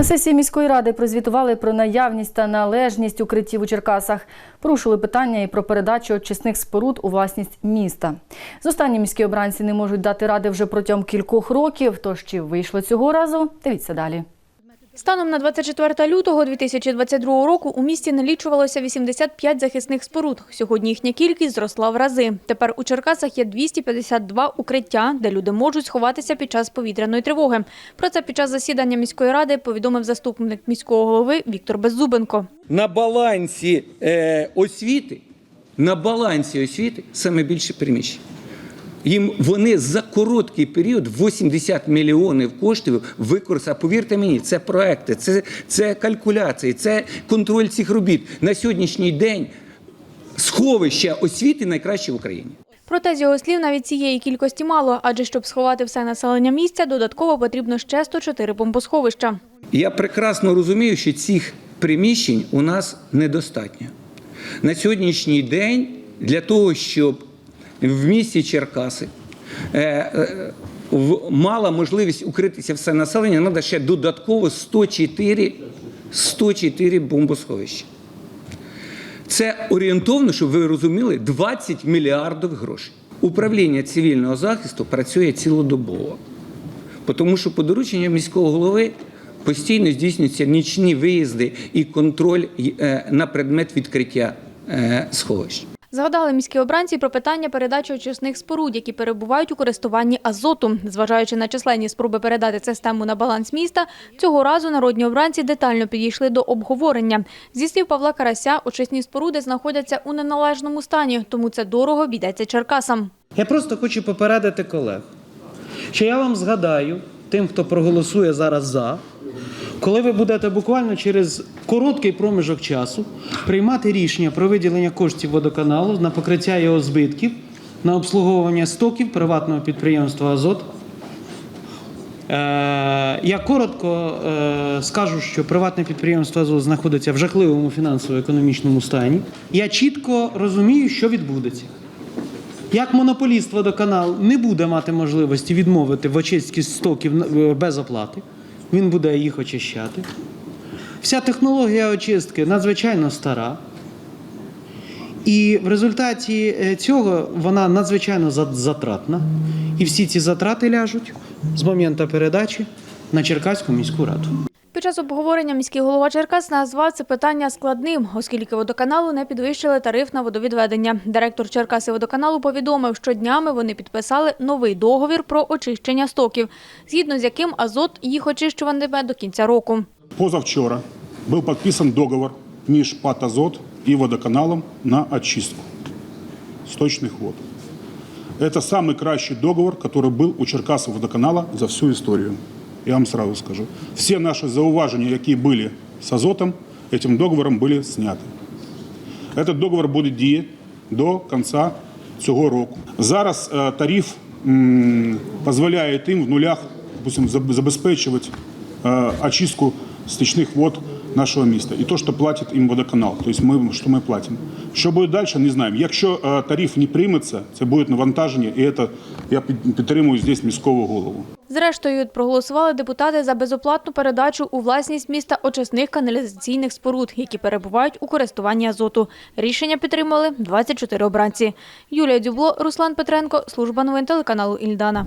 На сесії міської ради прозвітували про наявність та належність укриттів у Черкасах. Порушили питання і про передачу очисних споруд у власність міста. З останні міські обранці не можуть дати ради вже протягом кількох років. Тож чи вийшло цього разу? Дивіться далі. Станом на 24 лютого 2022 року у місті налічувалося 85 захисних споруд. Сьогодні їхня кількість зросла в рази. Тепер у Черкасах є 252 укриття, де люди можуть сховатися під час повітряної тривоги. Про це під час засідання міської ради повідомив заступник міського голови Віктор Беззубенко. на балансі е, освіти, на балансі освіти саме більше приміщень. Їм вони за короткий період 80 мільйонів коштів використали. Повірте мені, це проекти, це, це калькуляції, це контроль цих робіт. На сьогоднішній день сховища освіти найкраще в Україні. Проте, з його слів, навіть цієї кількості мало, адже щоб сховати все населення місця, додатково потрібно ще 104 бомбосховища. Я прекрасно розумію, що цих приміщень у нас недостатньо. На сьогоднішній день для того, щоб в місті Черкаси е, е, мала можливість укритися все населення, треба ще додатково 104, 104 бомбосховища. Це орієнтовно, щоб ви розуміли, 20 мільярдів грошей. Управління цивільного захисту працює цілодобово. Тому що по дорученню міського голови постійно здійснюються нічні виїзди і контроль е, на предмет відкриття сховищ. Згадали міські обранці про питання передачі очисних споруд, які перебувають у користуванні азоту. Зважаючи на численні спроби передати систему на баланс міста, цього разу народні обранці детально підійшли до обговорення. Зі слів Павла Карася, очисні споруди знаходяться у неналежному стані, тому це дорого обійдеться Черкасам. Я просто хочу попередити колег, що я вам згадаю, тим, хто проголосує зараз за, коли ви будете буквально через короткий проміжок часу приймати рішення про виділення коштів водоканалу на покриття його збитків, на обслуговування стоків приватного підприємства Азот. Е, Я коротко е, скажу, що приватне підприємство Азот знаходиться в жахливому фінансово-економічному стані. Я чітко розумію, що відбудеться. Як монополіст водоканал не буде мати можливості відмовити в очистці стоків е, без оплати, він буде їх очищати. Вся технологія очистки надзвичайно стара. І в результаті е, цього вона надзвичайно затратна. І всі ці затрати ляжуть з моменту передачі на Черкаську міську раду. Під час обговорення міський голова Черкас назвав це питання складним, оскільки водоканалу не підвищили тариф на водовідведення. Директор Черкаси водоканалу повідомив, що днями вони підписали новий договір про очищення стоків, згідно з яким азот їх очищуватиме до кінця року. Позавчора был подписан договор між ПАТ «Азот» и водоканалом на очистку сточных вод. Это самый кращий договор, который был у Черкасов водоканала за всю историю. Я вам сразу скажу. Все наши зауважения, які были с азотом, этим договором были сняты. Этот договор буде діяти до кінця цього року. Зараз е, тариф м, дозволяє їм в нулях допустим, заб- забезпечувати е, очистку стічних вод нашого міста. І то, що платить їм водоканал. Тобто ми, що ми платимо. Що буде далі, не знаємо. Якщо е, тариф не прийметься, це буде навантаження, і це, я під- підтримую здесь міського голову. Зрештою, проголосували депутати за безоплатну передачу у власність міста очисних каналізаційних споруд, які перебувають у користуванні азоту. Рішення підтримали 24 обранці. Юлія Дюбло, Руслан Петренко, служба новин телеканалу Ільдана.